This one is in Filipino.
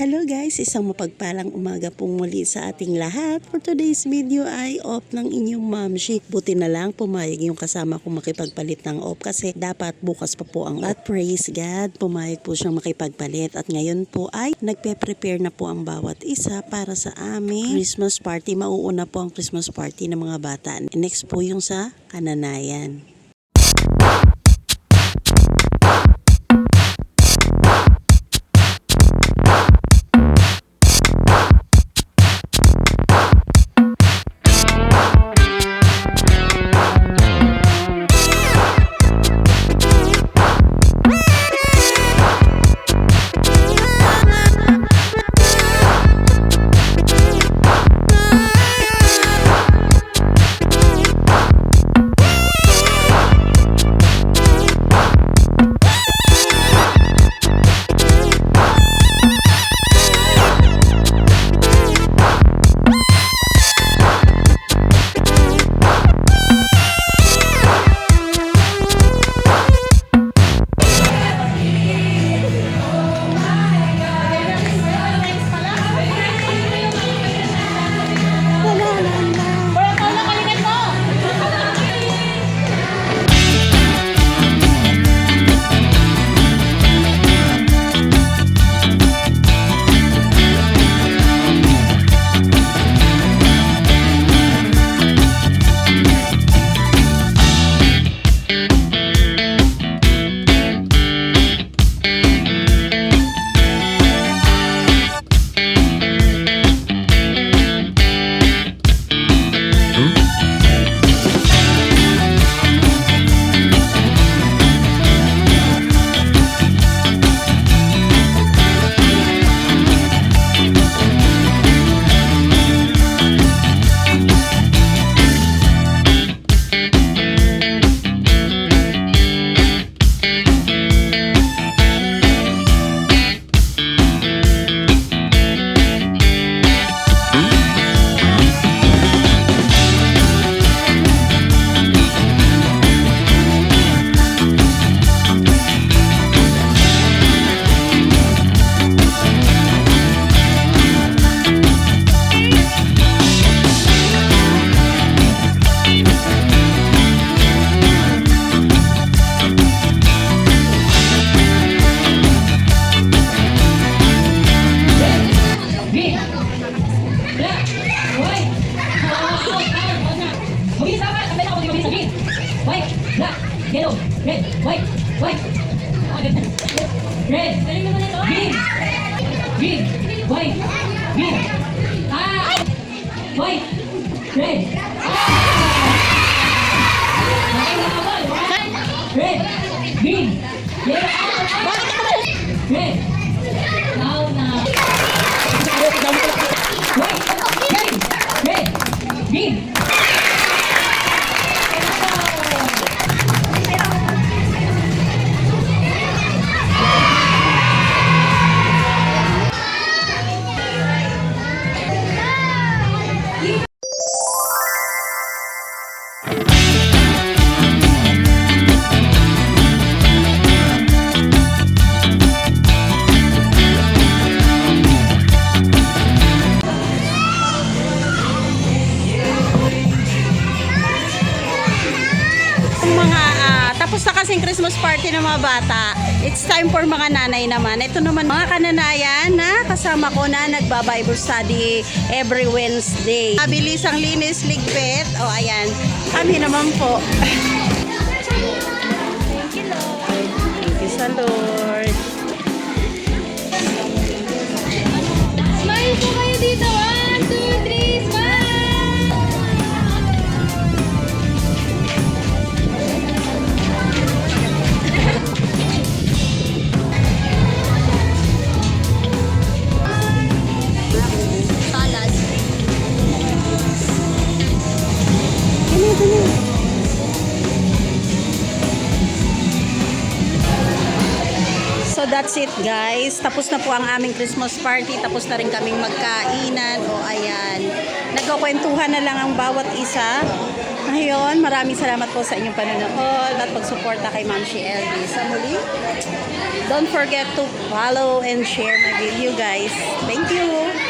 Hello guys, isang mapagpalang umaga pong muli sa ating lahat. For today's video ay off ng inyong mamshi. Buti na lang pumayag yung kasama kong makipagpalit ng off kasi dapat bukas pa po ang at praise God. Pumayag po siyang makipagpalit at ngayon po ay nagpe-prepare na po ang bawat isa para sa aming Christmas party. Mauuna po ang Christmas party ng mga bata. Next po yung sa kananayan. Yellow. Red. White. White. Ah, ganda. Red. Green. Green. White. Green. Ah. White. Red. Ah. Red. Green. Yellow. Red. White, green, red, green. Kasing Christmas party ng mga bata. It's time for mga nanay naman. Ito naman mga kananayan na kasama ko na nagba-Bible study every Wednesday. Mabilis ang linis, ligpit. O ayan, kami naman po. Thank you sa Lord. That's it guys. Tapos na po ang aming Christmas party. Tapos na rin kaming magkainan. O ayan. Nagkakwentuhan na lang ang bawat isa. Ayun, maraming salamat po sa inyong panonood at pagsuporta kay Ma'am Shi LB. Sa muli, don't forget to follow and share my video guys. Thank you!